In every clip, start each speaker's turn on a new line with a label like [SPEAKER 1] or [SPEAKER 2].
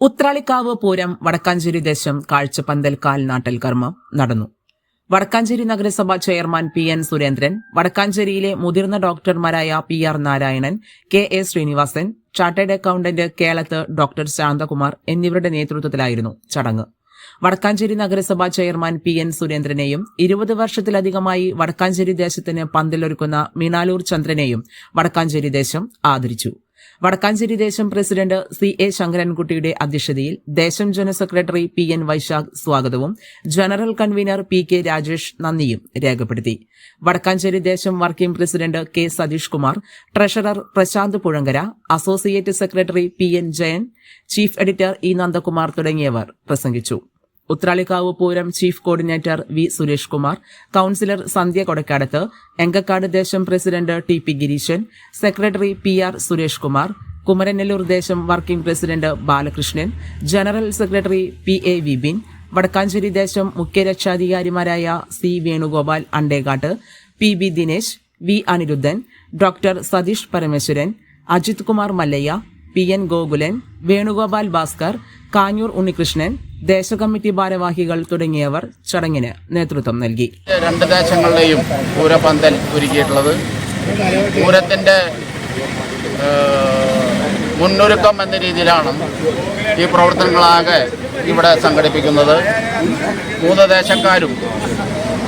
[SPEAKER 1] ഉത്രാളിക്കാവ് പൂരം വടക്കാഞ്ചേരി ദേശം കാഴ്ചപ്പന്തൽ കാൽനാട്ടൽ കർമ്മം നടന്നു. വടക്കാഞ്ചേരി നഗരസഭാ ചെയർമാൻ പി എൻ സുരേന്ദ്രൻ വടക്കാഞ്ചേരിയിലെ മുതിർന്ന ഡോക്ടർമാരായ P R Narayanan K A Sreenivasan chartered accountant Kelath doctor Shanthakumar എന്നിവരുടെ നേതൃത്വത്തിലായിരുന്നു ചടങ്ങ്. വടക്കാഞ്ചേരി നഗരസഭാ ചെയർമാൻ പി എൻ സുരേന്ദ്രനെയും ഇരുപത് വർഷത്തിലധികമായി വടക്കാഞ്ചേരി ദേശത്തിന് പന്തലൊരുക്കുന്ന മീണാലൂർ ചന്ദ്രനെയും വടക്കാഞ്ചേരി ദേശം ആദരിച്ചു. വടക്കാഞ്ചേരി ദേശം പ്രസിഡന്റ് സി എ ശങ്കരൻകുട്ടിയുടെ അധ്യക്ഷതയിൽ ദേശം general secretary P N Vaisakh സ്വാഗതവും general convener P K Rajesh നന്ദിയും രേഖപ്പെടുത്തി. വടക്കാഞ്ചേരി ദേശം working president K Satheesh Kumar treasurer Prasanth Puzhankara associate secretary P N Jayan chief editor E Nandakumar തുടങ്ങിയവർ പ്രസംഗിച്ചു. Uthralikavu Pooram chief coordinator V Suresh Kumar councillor Sandhya Kodakkadath Engakkad ദേശം president T P Gireesan secretary P R Suresh Kumar Kumaranellur ദേശം working president Balakrishnan general secretary P A Vipin Vadakkanchery ദേശം മുഖ്യ രക്ഷാധികാരിമാരായ C Venugopal Andekatt P B Dinesh V Aniruddhan doctor Satheesh Parameswaran Ajith Kumar Mallayya P N Gokulan Venugopal Bhaskar Kanjoor Unnikrishnan ദേശകമ്മിറ്റി ഭാരവാഹികൾ തുടങ്ങിയവർ ചടങ്ങിന് നേതൃത്വം നൽകി.
[SPEAKER 2] രണ്ട് ദേശങ്ങളിലെയും പൂരപന്തൽ ഒരുക്കിയിട്ടുള്ളത്. പൂരത്തിന്റെ മുന്നൊരുക്കം എന്ന രീതിയിലാണ് ഈ പ്രവർത്തനങ്ങളാകെ ഇവിടെ സംഘടിപ്പിക്കുന്നത്. മൂന്ന് ദേശക്കാരും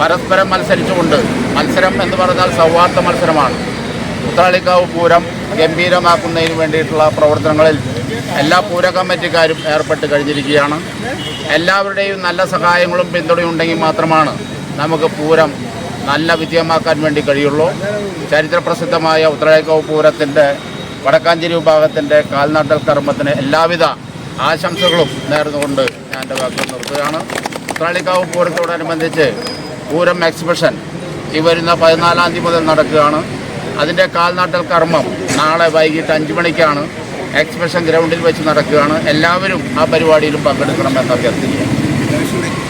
[SPEAKER 2] പരസ്പരം മത്സരിച്ചുകൊണ്ട് മത്സരം എന്ന് പറഞ്ഞാൽ സൗഹാർദ്ദ മത്സരമാണ്. ഉത്രാളിക്കാവ് പൂരം ഗംഭീരമാക്കുന്നതിന് വേണ്ടിയിട്ടുള്ള പ്രവർത്തനങ്ങളിൽ എല്ലാ പൂര കമ്മിറ്റിക്കാരും ഏർപ്പെട്ട് കഴിഞ്ഞിരിക്കുകയാണ്. എല്ലാവരുടെയും നല്ല സഹായങ്ങളും പിന്തുണയും ഉണ്ടെങ്കിൽ മാത്രമാണ് നമുക്ക് പൂരം നല്ല വിജയമാക്കാൻ വേണ്ടി കഴിയുള്ളൂ. ചരിത്രപ്രസിദ്ധമായ ഉത്തരേക്കാവ് പൂരത്തിന്റെ വടക്കാഞ്ചേരി വിഭാഗത്തിന്റെ കാൽനാട്ടൽ കർമ്മത്തിന് എല്ലാവിധ ആശംസകളും നേർന്നുകൊണ്ട് ഞാൻ എന്റെ വാക്കുകൾ നിർത്തുകയാണ്. ഉത്രാളിക്കാവ് പൂരത്തോടനുബന്ധിച്ച് പൂരം എക്സിബിഷൻ ഈ വരുന്ന പതിനാലാം തീയതി മുതൽ നടക്കുകയാണ്. അതിന്റെ കാൽനാട്ടൽ കർമ്മം നാളെ വൈകിട്ട് അഞ്ച് മണിക്കാണ്. എക്സിബിഷൻ ഗ്രൗണ്ടിൽ വെച്ച് നടക്കുകയാണ്. എല്ലാവരും ആ പരിപാടിയിലും പങ്കെടുക്കണമെന്ന് അഭ്യർത്ഥിക്കുക